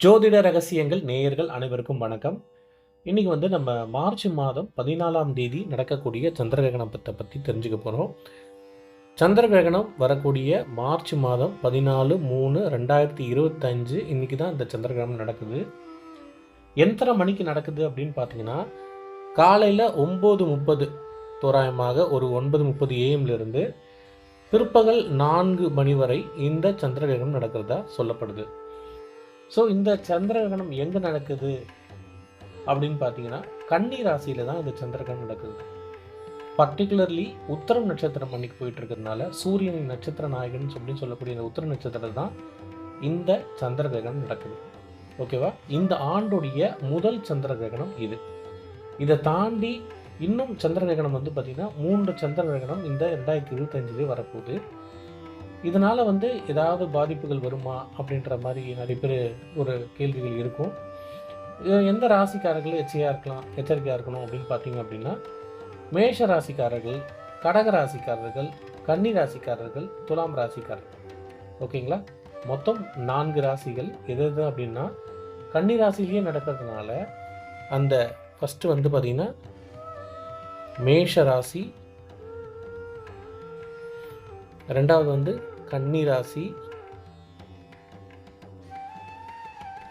ஜோதிட ரகசியங்கள் நேயர்கள் அனைவருக்கும் வணக்கம். இன்னைக்கு வந்து நம்ம மார்ச் மாதம் பதினாலாம் தேதி நடக்கக்கூடிய சந்திர கிரகணத்தை பற்றி தெரிஞ்சுக்க போகிறோம் சந்திர கிரகணம் வரக்கூடிய மார்ச் மாதம் பதினாலு மூணு ரெண்டாயிரத்தி இருபத்தஞ்சு இன்னைக்கு தான் இந்த சந்திர கிரகணம் நடக்குது. எத்தனை மணிக்கு நடக்குது அப்படின்னு பார்த்தீங்கன்னா காலையில் ஒம்பது முப்பது தோராயமாக ஒரு ஒன்பது முப்பது ஏஎம்லேருந்து பிற்பகல் நான்கு மணி வரை இந்த சந்திர கிரகணம் நடக்கிறதா சொல்லப்படுது. ஸோ இந்த சந்திரகிரகணம் எங்கே நடக்குது? அப்படின்னு பார்த்தீங்கன்னா கன்னி ராசியில் தான் இந்த சந்திர நடக்குது. பர்டிகுலர்லி உத்தரம் நட்சத்திரம் அன்னைக்கு போயிட்டு இருக்கிறதுனால சூரியனின் நட்சத்திர நாயகன் அப்படின்னு சொல்லக்கூடிய இந்த உத்தர நட்சத்திரம் தான் இந்த சந்திர கிரகணம் நடக்குது ஓகேவா இந்த ஆண்டுடைய முதல் சந்திர கிரகணம் இது. இதை தாண்டி இன்னும் சந்திர கிரகணம் வந்து பார்த்திங்கன்னா மூன்று சந்திர கிரகணம் இந்த ரெண்டாயிரத்தி இருபத்தஞ்சிலே வரப்போகுது. இதனால் வந்து ஏதாவது பாதிப்புகள் வருமா அப்படின்ற மாதிரி நிறைய பேர் ஒரு கேள்விகள் இருக்கும். எந்த ராசிக்காரர்கள் எச்சரிக்கையாக இருக்கலாம் எச்சரிக்கையாக இருக்கணும் அப்படின்னு பார்த்தீங்க அப்படின்னா மேஷ ராசிக்காரர்கள் கடக ராசிக்காரர்கள் கன்னி ராசிக்காரர்கள் துலாம் ராசிக்காரர்கள். ஓகேங்களா? மொத்தம் நான்கு ராசிகள். எது எது அப்படின்னா கன்னி ராசிலேயே நடக்கிறதுனால அந்த ஃபஸ்ட்டு வந்து பார்த்திங்கன்னா மேஷ ராசி ரெண்டாவது வந்து கன்னி ராசி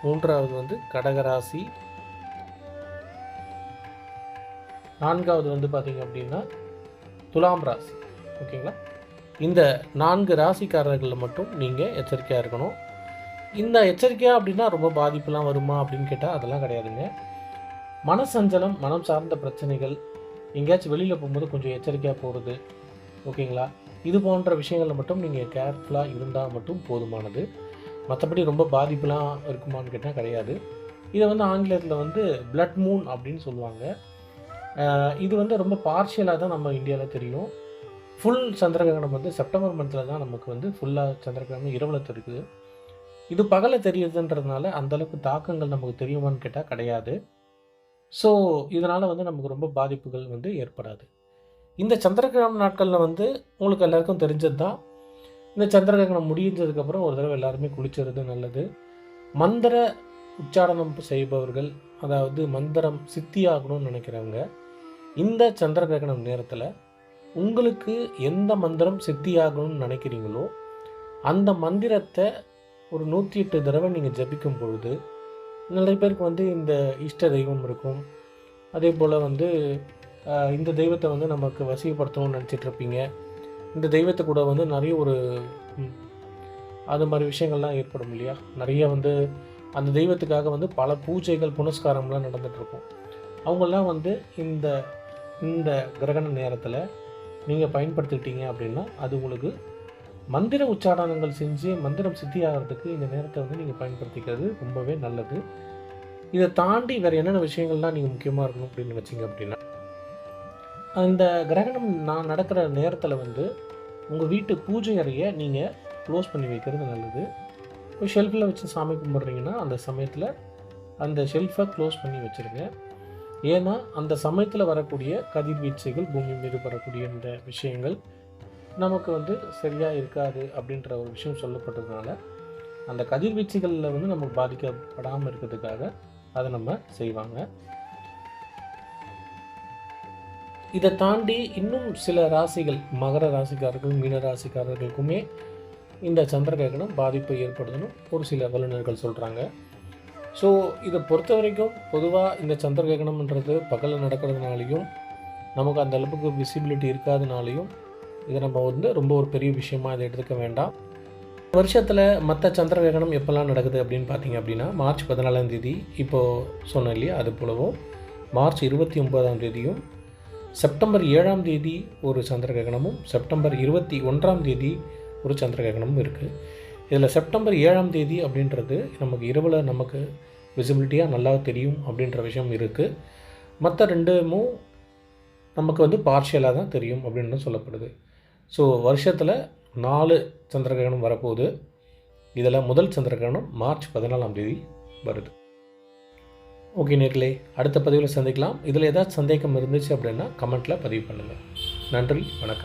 மூன்றாவது வந்து கடகராசி. நான்காவது வந்து பார்த்தீங்க அப்படின்னா துலாம் ராசி. ஓகேங்களா? இந்த நான்கு ராசிக்காரர்களில் மட்டும் நீங்கள் எச்சரிக்கையாக இருக்கணும். இந்த எச்சரிக்கையாக அப்படின்னா ரொம்ப பாதிப்புலாம் வருமா அப்படின்னு கேட்டால் அதெல்லாம் கிடையாதுங்க. மனசஞ்சலம் மனம் சார்ந்த பிரச்சனைகள் எங்கேயாச்சும் வெளியில் போகும்போது கொஞ்சம் எச்சரிக்கையாக போகிறது ஓகேங்களா? இது போன்ற விஷயங்களில் மட்டும் நீங்கள் கேர்ஃபுல்லாக இருந்தால் மட்டும் போதுமானது. மற்றபடி ரொம்ப பாதிப்புலாம் இருக்குமான்னு கேட்டால் கிடையாது. இதை வந்து ஆங்கிலத்தில் வந்து பிளட் மூன் அப்படின்னு சொல்லுவாங்க. இது வந்து ரொம்ப பார்ஷியலாக தான் நம்ம இந்தியாவில் தெரியும். ஃபுல் சந்திரகிரகணம் வந்து செப்டம்பர் மந்தில் தான் நமக்கு வந்து ஃபுல்லாக சந்திரகிரகணம் இரவில் தெரியுது. இது பகலை தெரியுதுன்றதுனால அந்தளவுக்கு தாக்கங்கள் நமக்கு தெரியுமான்னு கேட்டால் கிடையாது. ஸோ இதனால் வந்து நமக்கு ரொம்ப பாதிப்புகள் வந்து ஏற்படாது. இந்த சந்திரகிரகணம் நாட்களில் வந்து உங்களுக்கு எல்லாருக்கும் தெரிஞ்சது தான் இந்த சந்திரகிரகணம் முடிஞ்சதுக்கப்புறம் ஒரு தடவை எல்லாருமே குளிச்சுறது நல்லது. மந்திர உச்சாரணம் செய்பவர்கள் அதாவது மந்திரம் சித்தியாகணும்னு நினைக்கிறவங்க இந்த சந்திரகிரகணம் நேரத்தில் உங்களுக்கு எந்த மந்திரம் சித்தியாகணும்னு நினைக்கிறீங்களோ அந்த மந்திரத்தை ஒரு நூற்றி எட்டு தடவை நீங்கள் ஜபிக்கும் பொழுது நிறைய பேருக்கு வந்து இந்த இஷ்ட தெய்வம் இருக்கும். அதே போல் வந்து இந்த தெய்வத்தை வந்து நமக்கு வசியப்படுத்தணும்னு நினச்சிட்டு இருப்பீங்க இந்த தெய்வத்தை கூட வந்து நிறைய ஒரு அது மாதிரி விஷயங்கள்லாம் ஏற்படும் இல்லையா? நிறைய வந்து அந்த தெய்வத்துக்காக வந்து பல பூஜைகள் புனஸ்காரம்லாம் நடந்துகிட்ருக்கும் இருக்கும் அவங்கெல்லாம் வந்து இந்த இந்த கிரகண நேரத்தில் நீங்கள் பயன்படுத்திக்கிட்டீங்க அப்படின்னா அது உங்களுக்கு மந்திர உச்சாரணங்கள் செஞ்சு மந்திரம் சித்தி ஆகிறதுக்கு இந்த நேரத்தை வந்து நீங்கள் பயன்படுத்திக்கிறது ரொம்பவே நல்லது. இதை தாண்டி வேறு என்னென்ன விஷயங்கள்லாம் நீங்கள் முக்கியமாக இருக்கணும் அப்படின்னு வச்சிங்க அப்படின்னா அந்த கிரகணம் நான் நடக்கிற நேரத்தில் வந்து உங்கள் வீட்டு பூஜை அறையை நீங்கள் க்ளோஸ் பண்ணி வைக்கிறது நல்லது. இப்போ ஷெல்ஃபில் வச்சு சாமி கும்பிட்றீங்கன்னா அந்த சமயத்தில் அந்த ஷெல்ஃபை க்ளோஸ் பண்ணி வச்சுருங்க. ஏன்னா அந்த சமயத்தில் வரக்கூடிய கதிர்வீச்சைகள் பூமி மீது வரக்கூடிய இந்த விஷயங்கள் நமக்கு வந்து சரியாக இருக்காது அப்படின்ற ஒரு விஷயம் சொல்லப்பட்டதுனால அந்த கதிர்வீச்சுகளில் வந்து நமக்கு பாதிக்கப்படாமல் இருக்கிறதுக்காக அதை நம்ம செய்வாங்க. இதை தாண்டி இன்னும் சில ராசிகள் மகர ராசிக்காரர்கள் மீன ராசிக்காரர்களுக்குமே இந்த சந்திர கிரகணம் பாதிப்பை ஏற்படுத்தணும். ஒரு சில வல்லுநர்கள் சொல்கிறாங்க ஸோ இதை பொறுத்த வரைக்கும் பொதுவாக இந்த சந்திர கிரகணம்ன்றது பகலில் நடக்கிறதுனாலையும் நமக்கு அந்த அளவுக்கு விசிபிலிட்டி இருக்காதனாலையும் இதை நம்ம வந்து ரொம்ப ஒரு பெரிய விஷயமா இதை எடுத்துக்க வேண்டாம். வருஷத்தில் மற்ற சந்திர கிரகணம் எப்போல்லாம் நடக்குது அப்படின்னு பார்த்தீங்க அப்படின்னா மார்ச் பதினாலாம் தேதி இப்போது சொன்னேன் இல்லையா அது போலவும் மார்ச் இருபத்தி ஒன்பதாம் தேதியும் செப்டம்பர் ஏழாம் தேதி ஒரு சந்திர கிரகணமும் செப்டம்பர் இருபத்தி ஒன்றாம் தேதி ஒரு சந்திர கிரகணமும் இருக்குது இதில் செப்டம்பர் ஏழாம் தேதி அப்படின்றது நமக்கு இரவில் நமக்கு விசிபிலிட்டியாக நல்லா தெரியும் அப்படின்ற விஷயம் இருக்குது மற்ற ரெண்டுமும் நமக்கு வந்து பார்ஷியலாக தான் தெரியும் அப்படின்னு சொல்லப்படுது. ஸோ வருஷத்தில் நாலு சந்திர கிரகணம் வரப்போகுது. இதில் முதல் சந்திர கிரகணம் மார்ச் பதினாலாம் தேதி வருது. ஓகே நேர்களே அடுத்த பதிவில் சந்திக்கலாம். இதில் ஏதாச்சும் சந்தேகம் இருந்துச்சு அப்படின்னா கமெண்ட்டில் பதிவு பண்ணுங்கள் நன்றி வணக்கம்.